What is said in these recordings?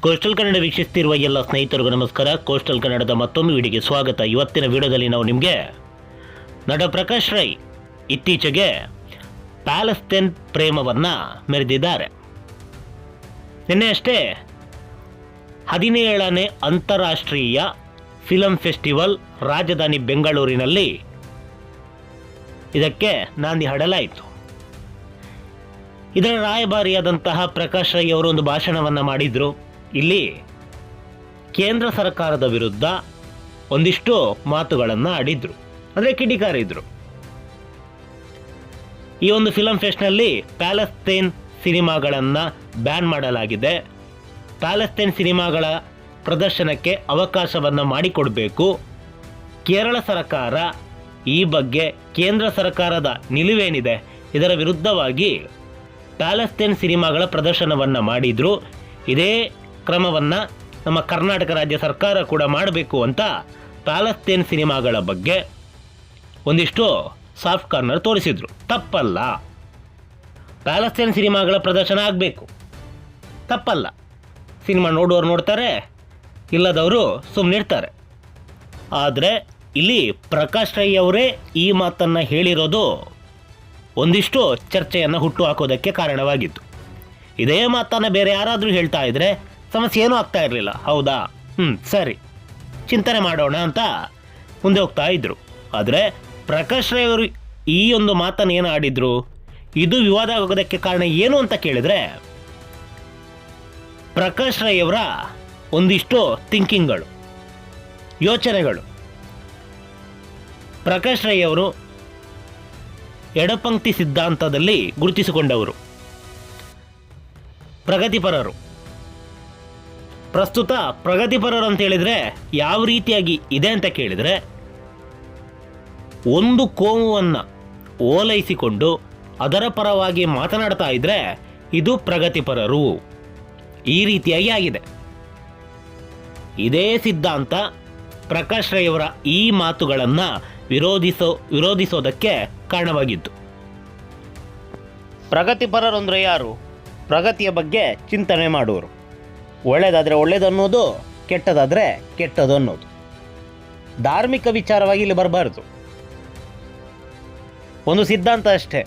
Coastal Kannada ವೀಕ್ಷಿಸ್ತಿರುವ ಎಲ್ಲ ಸ್ನೇಹಿತರಿಗೂ ನಮಸ್ಕಾರ. ಕೋಸ್ಟಲ್ ಕನ್ನಡದ ಮತ್ತೊಂದು ವಿಡಿಯೋಗೆ ಸ್ವಾಗತ. ಇವತ್ತಿನ ವಿಡಿಯೋದಲ್ಲಿ ನಾವು ನಿಮಗೆ ನಟ ಪ್ರಕಾಶ್ ರೈ ಇತ್ತೀಚೆಗೆ ಪ್ಯಾಲೆಸ್ತೇನ್ ಪ್ರೇಮವನ್ನು ಮೆರೆದಿದ್ದಾರೆ. ನಿನ್ನೆ ಅಷ್ಟೇ ಹದಿನೇಳನೇ ಅಂತಾರಾಷ್ಟ್ರೀಯ ಫಿಲಂ ಫೆಸ್ಟಿವಲ್ ರಾಜಧಾನಿ ಬೆಂಗಳೂರಿನಲ್ಲಿ ಇದಕ್ಕೆ ನಾಂದಿ ಹಾಡಲಾಯಿತು. ಇದರ ರಾಯಭಾರಿಯಾದಂತಹ ಪ್ರಕಾಶ್ ರೈ ಅವರು ಒಂದು ಭಾಷಣವನ್ನು ಮಾಡಿದ್ರು. ಇಲ್ಲಿ ಕೇಂದ್ರ ಸರ್ಕಾರದ ವಿರುದ್ಧ ಒಂದಿಷ್ಟು ಮಾತುಗಳನ್ನು ಆಡಿದ್ರು. ಅಂದರೆ ಕಿಡಿಕಾರಿದ್ರು. ಈ ಒಂದು ಫಿಲಂ ಫೆಸ್ಟ್ನಲ್ಲಿ ಪ್ಯಾಲೆಸ್ತೇನ್ ಸಿನಿಮಾಗಳನ್ನು ಬ್ಯಾನ್ ಮಾಡಲಾಗಿದೆ. ಪ್ಯಾಲೆಸ್ತೇನ್ ಸಿನಿಮಾಗಳ ಪ್ರದರ್ಶನಕ್ಕೆ ಅವಕಾಶವನ್ನು ಮಾಡಿಕೊಡಬೇಕು. ಕೇರಳ ಸರ್ಕಾರ ಈ ಬಗ್ಗೆ ಕೇಂದ್ರ ಸರ್ಕಾರದ ನಿಲುವೇನಿದೆ ಇದರ ವಿರುದ್ಧವಾಗಿ ಪ್ಯಾಲೆಸ್ತೇನ್ ಸಿನಿಮಾಗಳ ಪ್ರದರ್ಶನವನ್ನು ಮಾಡಿದ್ರು. ಇದೇ ಕ್ರಮವನ್ನು ನಮ್ಮ ಕರ್ನಾಟಕ ರಾಜ್ಯ ಸರ್ಕಾರ ಕೂಡ ಮಾಡಬೇಕು ಅಂತ ಪ್ಯಾಲಸ್ತೇನ್ ಸಿನಿಮಾಗಳ ಬಗ್ಗೆ ಒಂದಿಷ್ಟು ಸಾಫ್ಟ್ ಕಾರ್ನರ್ ತೋರಿಸಿದ್ರು. ತಪ್ಪಲ್ಲ. ಪ್ಯಾಲಸ್ತೇನ್ ಸಿನಿಮಾಗಳ ಪ್ರದರ್ಶನ ಆಗಬೇಕು. ತಪ್ಪಲ್ಲ. ಸಿನಿಮಾ ನೋಡುವವರು ನೋಡ್ತಾರೆ, ಇಲ್ಲದವರು ಸುಮ್ಮನಿರ್ತಾರೆ ಆದರೆ ಇಲ್ಲಿ ಪ್ರಕಾಶ್ ರೈ ಅವರೇ ಈ ಮಾತನ್ನು ಹೇಳಿರೋದು ಒಂದಿಷ್ಟು ಚರ್ಚೆಯನ್ನು ಹುಟ್ಟು ಹಾಕೋದಕ್ಕೆ ಕಾರಣವಾಗಿತ್ತು ಇದೇ ಮಾತನ್ನು ಬೇರೆ ಯಾರಾದರೂ ಹೇಳ್ತಾ ಇದ್ರೆ ಸಮಸ್ಯೆ ಏನೂ ಆಗ್ತಾ ಇರಲಿಲ್ಲ. ಹೌದಾ? ಹ್ಞೂ ಸರಿ. ಚಿಂತನೆ ಮಾಡೋಣ ಅಂತ ಮುಂದೆ ಹೋಗ್ತಾ ಇದ್ರು. ಆದರೆ ಪ್ರಕಾಶ್ ರೈ ಅವರು ಈ ಒಂದು ಮಾತನ್ನು ಏನು ಆಡಿದ್ರು? ಇದು ವಿವಾದ ಆಗೋದಕ್ಕೆ ಕಾರಣ ಏನು ಅಂತ ಕೇಳಿದ್ರೆ, ಪ್ರಕಾಶ್ ರೈ ಅವರ ಒಂದಿಷ್ಟು ಥಿಂಕಿಂಗ್ಗಳು ಯೋಚನೆಗಳು. ಪ್ರಕಾಶ್ ರೈ ಅವರು ಎಡಪಂಕ್ತಿ ಸಿದ್ಧಾಂತದಲ್ಲಿ ಗುರುತಿಸಿಕೊಂಡವರು. ಪ್ರಗತಿಪರರು. ಪ್ರಸ್ತುತ ಪ್ರಗತಿಪರರು ಅಂತ ಹೇಳಿದ್ರೆ ಯಾವ ರೀತಿಯಾಗಿ ಇದೆ ಅಂತ ಕೇಳಿದರೆ, ಒಂದು ಕೋಮುವನ್ನು ಓಲೈಸಿಕೊಂಡು ಅದರ ಪರವಾಗಿ ಮಾತನಾಡ್ತಾ ಇದ್ರೆ ಇದು ಪ್ರಗತಿಪರರು. ಈ ರೀತಿಯಾಗಿ ಆಗಿದೆ. ಇದೇ ಸಿದ್ಧಾಂತ ಪ್ರಕಾಶ್ ರೈ ಅವರ ಈ ಮಾತುಗಳನ್ನು ವಿರೋಧಿಸೋ, ವಿರೋಧಿಸೋದಕ್ಕೆ ಕಾರಣವಾಗಿತ್ತು ಪ್ರಗತಿಪರರು ಅಂದರೆ ಯಾರು? ಪ್ರಗತಿಯ ಬಗ್ಗೆ ಚಿಂತನೆ ಮಾಡುವರು ಒಳ್ಳೆಯದಾದರೆ ಒಳ್ಳೇದು ಅನ್ನೋದು, ಕೆಟ್ಟದಾದರೆ ಕೆಟ್ಟದು ಅನ್ನೋದು. ಧಾರ್ಮಿಕ ವಿಚಾರವಾಗಿ ಇಲ್ಲಿ ಬರಬಾರ್ದು. ಒಂದು ಸಿದ್ಧಾಂತ ಅಷ್ಟೇ.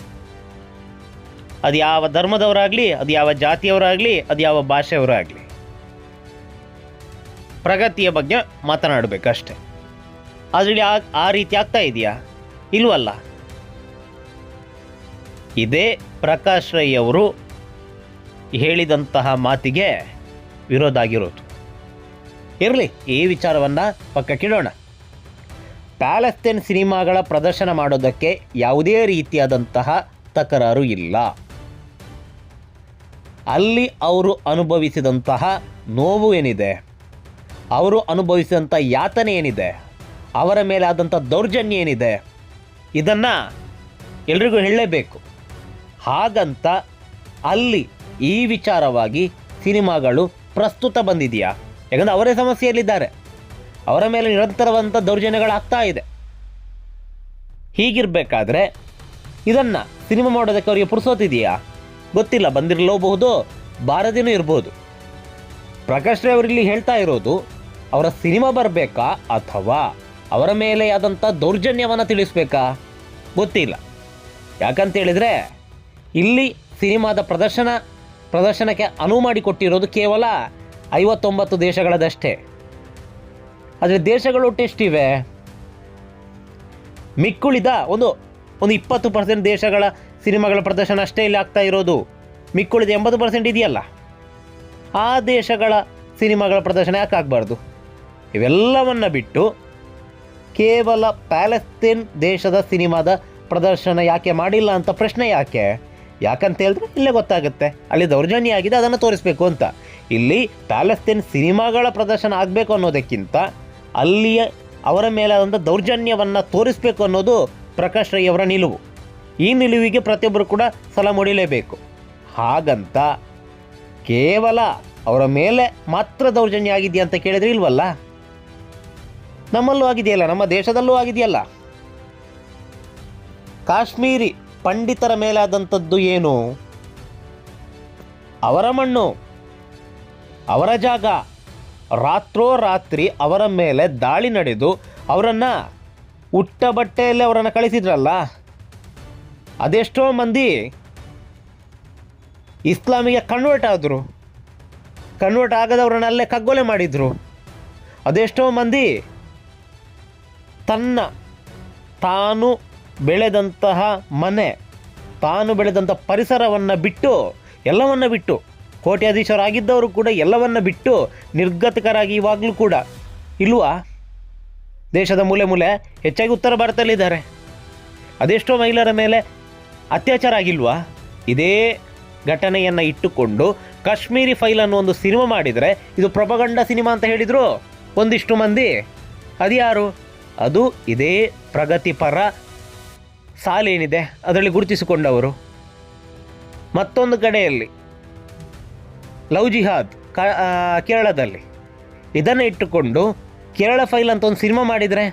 ಅದು ಯಾವ ಧರ್ಮದವರಾಗಲಿ, ಅದು ಯಾವ ಜಾತಿಯವರಾಗಲಿ, ಅದು ಯಾವ ಭಾಷೆಯವರಾಗಲಿ. ಪ್ರಗತಿಯ ಬಗ್ಗೆ ಮಾತನಾಡಬೇಕಷ್ಟೆ ಅದರಲ್ಲಿ ಆ ಆ ರೀತಿ ಆಗ್ತಾ ಇದೆಯಾ? ಇಲ್ವಲ್ಲ. ಇದೇ ಪ್ರಕಾಶ್ ರೈ ಅವರು ಹೇಳಿದಂತಹ ಮಾತಿಗೆ ವಿರೋಧ ಆಗಿರೋದು ಇರಲಿ, ಈ ವಿಚಾರವನ್ನು ಪಕ್ಕಕ್ಕಿಡೋಣ ಪ್ಯಾಲೆಸ್ತೇನ್ ಸಿನಿಮಾಗಳ ಪ್ರದರ್ಶನ ಮಾಡೋದಕ್ಕೆ ಯಾವುದೇ ರೀತಿಯಾದಂತಹ ತಕರಾರು ಇಲ್ಲ. ಅಲ್ಲಿ ಅವರು ಅನುಭವಿಸಿದಂತಹ ನೋವು ಏನಿದೆ? ಅವರು ಅನುಭವಿಸಿದಂಥ ಯಾತನೆ ಏನಿದೆ? ಅವರ ಮೇಲೆ ಆದಂಥ ದೌರ್ಜನ್ಯ ಏನಿದೆ? ಇದನ್ನು ಎಲ್ರಿಗೂ ಹೇಳಲೇಬೇಕು. ಹಾಗಂತ ಅಲ್ಲಿ ಈ ವಿಚಾರವಾಗಿ ಸಿನಿಮಾಗಳು ಪ್ರಸ್ತುತ ಬಂದಿದೆಯಾ? ಯಾಕಂದರೆ ಅವರೇ ಸಮಸ್ಯೆಯಲ್ಲಿದ್ದಾರೆ. ಅವರ ಮೇಲೆ ನಿರಂತರವಂಥ ದೌರ್ಜನ್ಯಗಳಾಗ್ತಾ ಇದೆ. ಹೀಗಿರಬೇಕಾದ್ರೆ ಇದನ್ನು ಸಿನಿಮಾ ಮಾಡೋದಕ್ಕೆ ಅವರಿಗೆ ಪುರ್ಸೋತಿದೆಯಾ ಗೊತ್ತಿಲ್ಲ, ಬಂದಿರಲೋಬಹುದು, ಬಾರದೇನೂ ಇರ್ಬೋದು. ಪ್ರಕಾಶ್ ರೈ ಅವರಿಲ್ಲಿ ಹೇಳ್ತಾ ಇರೋದು, ಅವರ ಸಿನಿಮಾ ಬರಬೇಕಾ ಅಥವಾ ಅವರ ಮೇಲೆ ಆದಂಥ ದೌರ್ಜನ್ಯವನ್ನು ತಿಳಿಸ್ಬೇಕಾ? ಗೊತ್ತಿಲ್ಲ. ಯಾಕಂತೇಳಿದರೆ ಇಲ್ಲಿ ಸಿನಿಮಾದ ಪ್ರದರ್ಶನ ಪ್ರದರ್ಶನಕ್ಕೆ ಅನುವು ಮಾಡಿಕೊಟ್ಟಿರೋದು ಕೇವಲ ಐವತ್ತೊಂಬತ್ತು ದೇಶಗಳದಷ್ಟೇ. ಆದರೆ ದೇಶಗಳು ಎಷ್ಟಿವೆ ಮಿಕ್ಕುಳಿದ ಒಂದು ಒಂದು ಇಪ್ಪತ್ತು ಪರ್ಸೆಂಟ್ ದೇಶಗಳ ಸಿನಿಮಾಗಳ ಪ್ರದರ್ಶನ ಅಷ್ಟೇ ಇಲ್ಲಿ ಆಗ್ತಾ ಇರೋದು. ಮಿಕ್ಕುಳಿದ ಎಂಬತ್ತು ಪರ್ಸೆಂಟ್ ಇದೆಯಲ್ಲ. ಆ ದೇಶಗಳ ಸಿನಿಮಾಗಳ ಪ್ರದರ್ಶನ ಯಾಕೆ ಆಗಬಾರ್ದು? ಇವೆಲ್ಲವನ್ನು ಬಿಟ್ಟು ಕೇವಲ ಪ್ಯಾಲೆಸ್ತೀನ್ ದೇಶದ ಸಿನಿಮಾದ ಪ್ರದರ್ಶನ ಯಾಕೆ ಮಾಡಿಲ್ಲ ಅಂತ ಪ್ರಶ್ನೆ ಯಾಕೆ? ಯಾಕಂತ ಹೇಳಿದ್ರೆ ಇಲ್ಲೇ ಗೊತ್ತಾಗುತ್ತೆ. ಅಲ್ಲಿ ದೌರ್ಜನ್ಯ ಆಗಿದೆ, ಅದನ್ನು ತೋರಿಸ್ಬೇಕು ಅಂತ. ಇಲ್ಲಿ ಪ್ಯಾಲೆಸ್ತೀನ್ ಸಿನಿಮಾಗಳ ಪ್ರದರ್ಶನ ಆಗಬೇಕು ಅನ್ನೋದಕ್ಕಿಂತ ಅಲ್ಲಿಯ ಅವರ ಮೇಲಾದಂಥ ದೌರ್ಜನ್ಯವನ್ನು ತೋರಿಸ್ಬೇಕು ಅನ್ನೋದು ಪ್ರಕಾಶ್ ರೈ ಅವರ ನಿಲುವು. ಈ ನಿಲುವಿಗೆ ಪ್ರತಿಯೊಬ್ಬರು ಕೂಡ ಸಲ ಮುಡಿಲೇಬೇಕು. ಹಾಗಂತ ಕೇವಲ ಅವರ ಮೇಲೆ ಮಾತ್ರ ದೌರ್ಜನ್ಯ ಆಗಿದೆಯಾ ಅಂತ ಕೇಳಿದರೆ ಇಲ್ವಲ್ಲ? ನಮ್ಮಲ್ಲೂ ಆಗಿದೆಯಲ್ಲ, ನಮ್ಮ ದೇಶದಲ್ಲೂ ಆಗಿದೆಯಲ್ಲ? ಕಾಶ್ಮೀರಿ ಪಂಡಿತರ ಮೇಲಾದಂಥದ್ದು ಏನು? ಅವರ ಮಣ್ಣು, ಅವರ ಜಾಗ. ರಾತ್ರೋರಾತ್ರಿ ಅವರ ಮೇಲೆ ದಾಳಿ ನಡೆದು ಅವರನ್ನು ಉಟ್ಟ ಬಟ್ಟೆಯಲ್ಲೇ ಅವರನ್ನು ಕಳಿಸಿದ್ರಲ್ಲ? ಅದೆಷ್ಟೋ ಮಂದಿ ಇಸ್ಲಾಮಿಗೆ ಕನ್ವರ್ಟ್ ಆದರು. ಕನ್ವರ್ಟ್ ಆಗದವ್ರನ್ನ ಅಲ್ಲೇ ಕಗ್ಗೊಲೆ ಮಾಡಿದರು. ಅದೆಷ್ಟೋ ಮಂದಿ ತನ್ನ ತಾನು ಬೆಳೆದಂತಹ ಮನೆ, ತಾನು ಬೆಳೆದಂಥ ಪರಿಸರವನ್ನು ಬಿಟ್ಟು, ಎಲ್ಲವನ್ನು ಬಿಟ್ಟು, ಕೋಟ್ಯಾಧೀಶರಾಗಿದ್ದವರು ಕೂಡ ಎಲ್ಲವನ್ನು ಬಿಟ್ಟು, ನಿರ್ಗತಿಕರಾಗಿ ಇವಾಗಲೂ ಕೂಡ. ಇಲ್ವಾ? ದೇಶದ ಮೂಲೆ ಮೂಲೆ ಹೆಚ್ಚಾಗಿ ಉತ್ತರ ಭಾರತದಲ್ಲಿದ್ದಾರೆ. ಅದೆಷ್ಟೋ ಮಹಿಳೆಯರ ಮೇಲೆ ಅತ್ಯಾಚಾರ ಆಗಿಲ್ವಾ? ಇದೇ ಘಟನೆಯನ್ನು ಇಟ್ಟುಕೊಂಡು ಕಾಶ್ಮೀರಿ ಫೈಲ್ ಅನ್ನೋ ಒಂದು ಸಿನಿಮಾ ಮಾಡಿದರೆ ಇದು ಪ್ರಪಗಂಡ ಸಿನಿಮಾ ಅಂತ ಹೇಳಿದರು ಒಂದಿಷ್ಟು ಮಂದಿ. ಅದ್ಯಾರು? ಅದು ಇದೇ ಪ್ರಗತಿಪರ ಸಾಲೇನಿದೆ, ಅದರಲ್ಲಿ ಗುರುತಿಸಿಕೊಂಡವರು. ಮತ್ತೊಂದು ಕಡೆಯಲ್ಲಿ, ಲವ್ ಜಿಹಾದ್, ಕ ಕೇರಳದಲ್ಲಿ. ಇದನ್ನು ಇಟ್ಟುಕೊಂಡು, ಕೇರಳ ಫೈಲ್ ಅಂತ ಒಂದು ಸಿನಿಮಾ ಮಾಡಿದರೆ,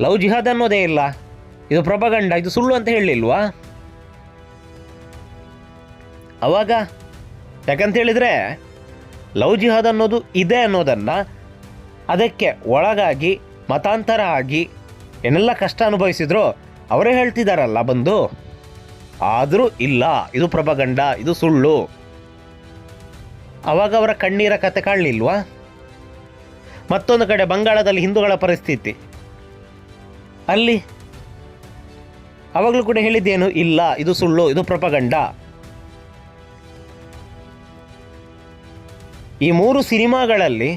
ಲವ್ ಜಿಹಾದ್ ಅನ್ನೋದೇ ಇಲ್ಲ. ಇದು ಪ್ರಭಗಂಡ ಇದು ಸುಳ್ಳು ಅಂತ ಹೇಳಲಿಲ್ವಾ? ಅವಾಗ, ಯಾಕಂತ ಹೇಳಿದರೆ, ಲವ್ ಜಿಹಾದ್ ಅನ್ನೋದು ಇದೆ ಅನ್ನೋದನ್ನು ಅದಕ್ಕೆ ಒಳಗಾಗಿ, ಮತಾಂತರ ಆಗಿ ಏನೆಲ್ಲ ಕಷ್ಟ ಅನುಭವಿಸಿದ್ರು ಅವರೇ ಹೇಳ್ತಿದ್ದಾರಲ್ಲ ಬಂದು. ಆದರೂ ಇಲ್ಲ, ಇದು ಪ್ರಭಗಂಡ, ಇದು ಸುಳ್ಳು. ಅವಾಗ ಅವರ ಕಣ್ಣೀರ ಕತೆ ಕಾಣಲಿಲ್ವಾ? ಮತ್ತೊಂದು ಕಡೆ ಬಂಗಾಳದಲ್ಲಿ ಹಿಂದೂಗಳ ಪರಿಸ್ಥಿತಿ. ಅಲ್ಲಿ ಅವಾಗಲೂ ಕೂಡ ಹೇಳಿದ್ದೇನು, ಇಲ್ಲ, ಇದು ಸುಳ್ಳು, ಇದು ಪ್ರಪಗಂಡ ಈ ಮೂರು ಸಿನಿಮಾಗಳಲ್ಲಿ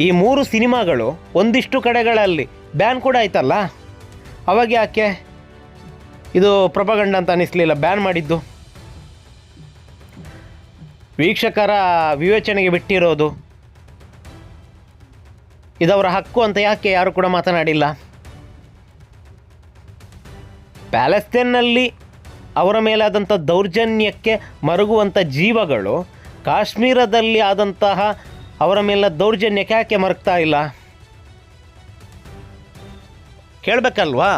ಈ ಮೂರು ಸಿನಿಮಾಗಳು ಒಂದಿಷ್ಟು ಕಡೆಗಳಲ್ಲಿ ಬ್ಯಾನ್ ಕೂಡ ಆಯ್ತಲ್ಲ? ಅವಾಗ ಯಾಕೆ? ಇದು ಪ್ರಭಗಂಡ ಅಂತ ಅನ್ನಿಸ್ಲಿಲ್ಲ ಬ್ಯಾನ್ ಮಾಡಿದ್ದು? ವೀಕ್ಷಕರ ವಿವೇಚನೆಗೆ ಬಿಟ್ಟಿರೋದು? ಇದವರ ಹಕ್ಕು ಅಂತ ಯಾಕೆ ಯಾರು ಕೂಡ ಮಾತನಾಡಿಲ್ಲ? ಪ್ಯಾಲೆಸ್ತೇನ್ನಲ್ಲಿ ಅವರ ಮೇಲಾದಂಥ ದೌರ್ಜನ್ಯಕ್ಕೆ ಮರುಗುವಂಥ ಜೀವಗಳು ಕಾಶ್ಮೀರದಲ್ಲಿ ಆದಂತಹ ಅವರ ಮೇಲಿನ ದೌರ್ಜನ್ಯಕ್ಕೆ ಯಾಕೆ ಮರಗ್ತಾ ಇಲ್ಲ? ಕೇಳಬೇಕಲ್ವಾ?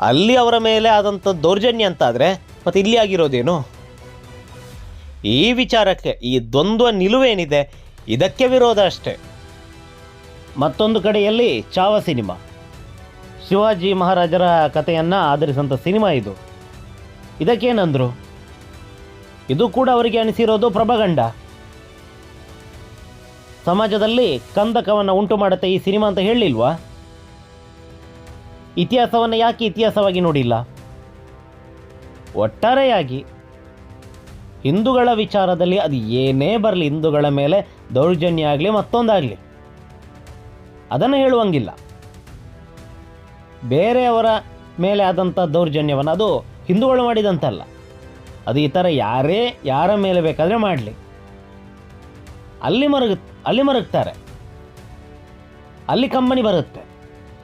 ಅಲ್ಲಿ ಅವರ ಮೇಲೆ ಆದಂಥ ದೌರ್ಜನ್ಯ ಅಂತಾದರೆ ಮತ್ತು ಇಲ್ಲಿ ಆಗಿರೋದೇನು? ಈ ವಿಚಾರಕ್ಕೆ, ಈ ದ್ವಂದ್ವ ನಿಲುವೇನಿದೆ, ಇದಕ್ಕೆ ವಿರೋಧ ಅಷ್ಟೇ. ಮತ್ತೊಂದು ಕಡೆಯಲ್ಲಿ ಚಾವ ಸಿನಿಮಾ. ಶಿವಾಜಿ ಮಹಾರಾಜರ ಕಥೆಯನ್ನು ಆಧರಿಸಿದಂಥ ಸಿನಿಮಾ ಇದು. ಇದಕ್ಕೇನಂದರು? ಇದು ಕೂಡ ಅವರಿಗೆ ಅನಿಸಿರೋದು ಪ್ರಭಗಂಡ. ಸಮಾಜದಲ್ಲಿ ಕಂದಕವನ್ನು ಉಂಟು ಮಾಡುತ್ತೆ ಈ ಸಿನಿಮಾ ಅಂತ ಹೇಳಲಿಲ್ವಾ ಇತಿಹಾಸವನ್ನು ಯಾಕೆ ಇತಿಹಾಸವಾಗಿ ನೋಡಿಲ್ಲ? ಒಟ್ಟಾರೆಯಾಗಿ ಹಿಂದೂಗಳ ವಿಚಾರದಲ್ಲಿ ಅದು ಏನೇ ಬರಲಿ, ಹಿಂದೂಗಳ ಮೇಲೆ ದೌರ್ಜನ್ಯ ಆಗಲಿ, ಮತ್ತೊಂದಾಗಲಿ, ಅದನ್ನು ಹೇಳುವಂಗಿಲ್ಲ. ಬೇರೆಯವರ ಮೇಲೆ ಆದಂಥ ದೌರ್ಜನ್ಯವನ್ನು ಅದು ಹಿಂದೂಗಳು ಮಾಡಿದಂತಲ್ಲ. ಅದು ಈ ಥರ ಯಾರೇ, ಯಾರ ಮೇಲೆ ಬೇಕಾದರೆ ಮಾಡಲಿ. ಅಲ್ಲಿ ಮರಗ, ಅಲ್ಲಿ ಮರಗ್ತಾರೆ. ಅಲ್ಲಿ ಕಂಪನಿ ಬರುತ್ತೆ.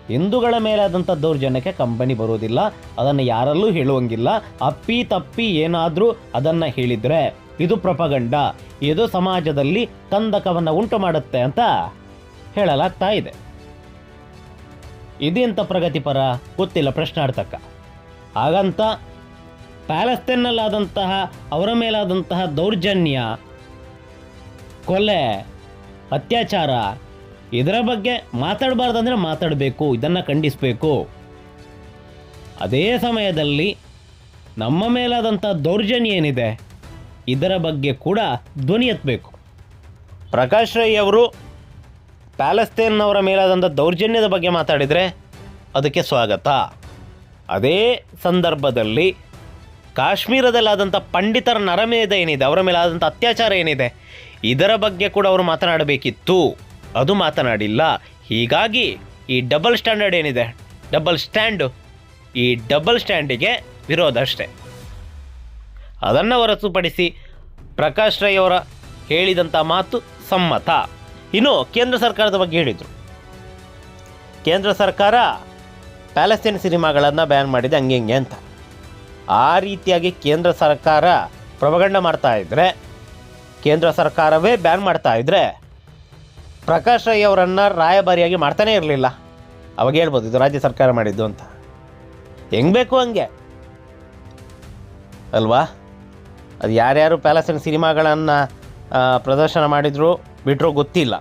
ಹಿಂದೂಗಳ ಮೇಲಾದಂಥ ದೌರ್ಜನ್ಯಕ್ಕೆ ಕಂಪನಿ ಬರುವುದಿಲ್ಲ. ಅದನ್ನು ಯಾರಲ್ಲೂ ಹೇಳುವಂಗಿಲ್ಲ. ಅಪ್ಪಿ ತಪ್ಪಿ ಏನಾದರೂ ಅದನ್ನು ಹೇಳಿದರೆ ಇದು ಪ್ರಪಗಂಡ. ಇದು ಸಮಾಜದಲ್ಲಿ ಕಂದಕವನ್ನು ಉಂಟು ಮಾಡುತ್ತೆ ಅಂತ ಹೇಳಲಾಗ್ತಾ ಇದೆ. ಇದೆಂಥ ಪ್ರಗತಿಪರ ಗೊತ್ತಿಲ್ಲ ಪ್ರಶ್ನಾರ್ಥಕ. ಹಾಗಂತ ಪ್ಯಾಲೆಸ್ತೇನ್ನಲ್ಲಾದಂತಹ ಅವರ ಮೇಲಾದಂತಹ ದೌರ್ಜನ್ಯ ಕೊಲೆ, ಅತ್ಯಾಚಾರ, ಇದರ ಬಗ್ಗೆ ಮಾತಾಡಬಾರ್ದಂದ್ರೆ ಮಾತಾಡಬೇಕು, ಇದನ್ನು ಖಂಡಿಸಬೇಕು. ಅದೇ ಸಮಯದಲ್ಲಿ ನಮ್ಮ ಮೇಲಾದಂಥ ದೌರ್ಜನ್ಯ ಏನಿದೆ, ಇದರ ಬಗ್ಗೆ ಕೂಡ ಧ್ವನಿ ಎತ್ತಬೇಕು ಪ್ರಕಾಶ್ ರೈ ಅವರು ಪ್ಯಾಲೆಸ್ತೇನ್ನವರ ಮೇಲಾದಂಥ ದೌರ್ಜನ್ಯದ ಬಗ್ಗೆ ಮಾತಾಡಿದರೆ ಅದಕ್ಕೆ ಸ್ವಾಗತ. ಅದೇ ಸಂದರ್ಭದಲ್ಲಿ ಕಾಶ್ಮೀರದಲ್ಲಾದಂಥ ಪಂಡಿತರ ನರಮೇಧ ಏನಿದೆ, ಅವರ ಮೇಲಾದಂಥ ಅತ್ಯಾಚಾರ ಏನಿದೆ ಇದರ ಬಗ್ಗೆ ಕೂಡ ಅವರು ಮಾತನಾಡಬೇಕಿತ್ತು. ಅದು ಮಾತನಾಡಿಲ್ಲ. ಹೀಗಾಗಿ ಈ ಡಬಲ್ ಸ್ಟ್ಯಾಂಡರ್ಡ್ ಏನಿದೆ? ಡಬಲ್ ಸ್ಟ್ಯಾಂಡು ಈ ಡಬಲ್ ಸ್ಟ್ಯಾಂಡಿಗೆ ವಿರೋಧ ಅಷ್ಟೇ. ಅದನ್ನು ಹೊರತುಪಡಿಸಿ ಪ್ರಕಾಶ್ ರೈ ಅವರ ಹೇಳಿದಂಥ ಮಾತು ಸಮ್ಮತ. ಇನ್ನು ಕೇಂದ್ರ ಸರ್ಕಾರದ ಬಗ್ಗೆ ಹೇಳಿದರು. ಕೇಂದ್ರ ಸರ್ಕಾರ ಪ್ಯಾಲೆಸ್ತೀನ್ ಸಿನಿಮಾಗಳನ್ನು ಬ್ಯಾನ್ ಮಾಡಿದೆ ಹಂಗೆ ಹಿಂಗೆ ಅಂತ. ಆ ರೀತಿಯಾಗಿ ಕೇಂದ್ರ ಸರ್ಕಾರ ಪ್ರಭಗಂಡ ಮಾಡ್ತಾ ಇದ್ದರೆ ಕೇಂದ್ರ ಸರ್ಕಾರವೇ ಬ್ಯಾನ್ ಮಾಡ್ತಾ ಇದ್ದರೆ ಪ್ರಕಾಶ್ ರೈ ಅವರನ್ನು ರಾಯಭಾರಿಯಾಗಿ ಮಾಡ್ತಾನೇ ಇರಲಿಲ್ಲ. ಅವಾಗ ಹೇಳ್ಬೋದು, ಇದು ರಾಜ್ಯ ಸರ್ಕಾರ ಮಾಡಿದ್ದು ಅಂತ. ಹೆಂಗೆ ಬೇಕು ಹಂಗೆ? ಅಲ್ವಾ? ಅದು ಯಾರ್ಯಾರು ಪ್ಯಾಲೇಸಿನ ಸಿನಿಮಾಗಳನ್ನು ಪ್ರದರ್ಶನ ಮಾಡಿದ್ರು ಬಿಟ್ಟರೂ ಗೊತ್ತಿಲ್ಲ.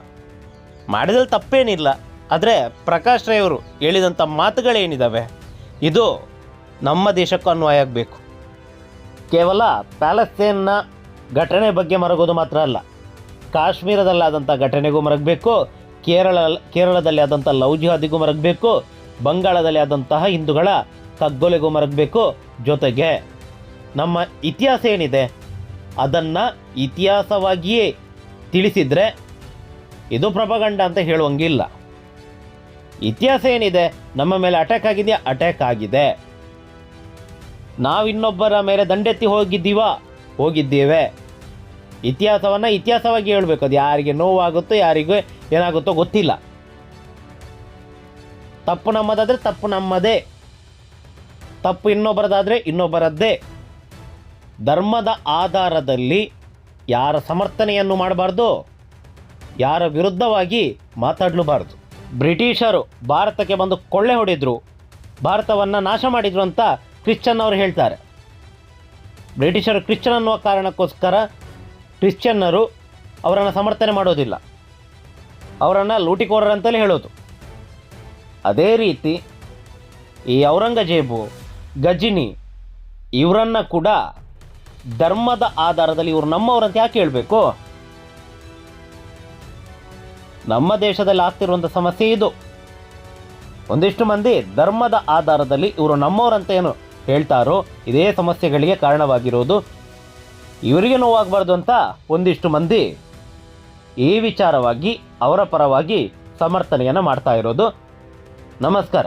ಮಾಡಿದಲ್ಲಿ ತಪ್ಪೇನಿಲ್ಲ. ಆದರೆ ಪ್ರಕಾಶ್ ರೈ ಅವರು ಹೇಳಿದಂಥ ಮಾತುಗಳೇನಿದ್ದಾವೆ ಇದು ನಮ್ಮ ದೇಶಕ್ಕೂ ಅನ್ವಯ ಆಗಬೇಕು. ಕೇವಲ ಪ್ಯಾಲೆಸ್ತೇನ್ನ ಘಟನೆ ಬಗ್ಗೆ ಮರಗೋದು ಮಾತ್ರ ಅಲ್ಲ. ಕಾಶ್ಮೀರದಲ್ಲಾದಂಥ ಘಟನೆಗೂ ಮರಗಬೇಕು, ಕೇರಳ, ಕೇರಳದಲ್ಲಿ ಆದಂಥ ಲವ್ ಜಿಹಾದಿಗೂ ಮರಗಬೇಕು, ಬಂಗಾಳದಲ್ಲಿ ಆದಂತಹ ಹಿಂದೂಗಳ ಕಗ್ಗೊಲೆಗೂ ಮರಗಬೇಕು ಜೊತೆಗೆ ನಮ್ಮ ಇತಿಹಾಸ ಏನಿದೆ, ಅದನ್ನು ಇತಿಹಾಸವಾಗಿಯೇ ತಿಳಿಸಿದರೆ ಇದು ಪ್ರಪಗಂಡ ಅಂತ ಹೇಳುವಂಗಿಲ್ಲ. ಇತಿಹಾಸ ಏನಿದೆ, ನಮ್ಮ ಮೇಲೆ ಅಟ್ಯಾಕ್ ಆಗಿದೆಯಾ? ಅಟ್ಯಾಕ್ ಆಗಿದೆ. ನಾವು ಇನ್ನೊಬ್ಬರ ಮೇಲೆ ದಂಡೆತ್ತಿ ಹೋಗಿದ್ದೀವಾ? ಹೋಗಿದ್ದೇವೆ. ಇತಿಹಾಸವನ್ನು ಇತಿಹಾಸವಾಗಿ ಹೇಳಬೇಕು. ಅದು ಯಾರಿಗೆ ನೋವಾಗುತ್ತೋ, ಯಾರಿಗೂ ಏನಾಗುತ್ತೋ ಗೊತ್ತಿಲ್ಲ. ತಪ್ಪು ನಮ್ಮದಾದರೆ ತಪ್ಪು ನಮ್ಮದೇ. ತಪ್ಪು ಇನ್ನೊಬ್ಬರದಾದರೆ ಇನ್ನೊಬ್ಬರದ್ದೇ. ಧರ್ಮದ ಆಧಾರದಲ್ಲಿ ಯಾರ ಸಮರ್ಥನೆಯನ್ನು ಮಾಡಬಾರ್ದು, ಯಾರ ವಿರುದ್ಧವಾಗಿ ಮಾತಾಡಲೂಬಾರ್ದು. ಬ್ರಿಟಿಷರು ಭಾರತಕ್ಕೆ ಬಂದು ಕೊಳ್ಳೆ ಹೊಡೆದ್ರು, ಭಾರತವನ್ನು ನಾಶ ಮಾಡಿದರು ಅಂತ ಕ್ರಿಶ್ಚನ್ ಅವರು ಹೇಳ್ತಾರೆ. ಬ್ರಿಟಿಷರು ಕ್ರಿಶ್ಚನ್ ಅನ್ನುವ ಕಾರಣಕ್ಕೋಸ್ಕರ ಕ್ರಿಶ್ಚಿಯನ್ನರು ಅವರನ್ನು ಸಮರ್ಥನೆ ಮಾಡೋದಿಲ್ಲ. ಅವರನ್ನು ಲೂಟಿಕೋರರಂತಲೇ ಹೇಳೋದು. ಅದೇ ರೀತಿ ಈ ಔರಂಗಜೇಬು, ಗಜಿನಿ ಇವರನ್ನು ಕೂಡ ಧರ್ಮದ ಆಧಾರದಲ್ಲಿ ಇವರು ನಮ್ಮವರಂತ ಯಾಕೆ ಹೇಳಬೇಕು? ನಮ್ಮ ದೇಶದಲ್ಲಿ ಆಗ್ತಿರುವಂಥ ಸಮಸ್ಯೆ ಇದು. ಒಂದಿಷ್ಟು ಮಂದಿ ಧರ್ಮದ ಆಧಾರದಲ್ಲಿ ಇವರು ನಮ್ಮವರಂತ ಏನು ಹೇಳ್ತಾರೋ ಇದೇ ಸಮಸ್ಯೆಗಳಿಗೆ ಕಾರಣವಾಗಿರೋದು. ಇವರಿಗೆ ನೋವಾಗಬಾರ್ದು ಅಂತ ಒಂದಿಷ್ಟು ಮಂದಿ ಈ ವಿಚಾರವಾಗಿ ಅವರ ಪರವಾಗಿ ಸಮರ್ಥನೆಯನ್ನು ಮಾಡ್ತಾ ಇರೋದು. ನಮಸ್ಕಾರ.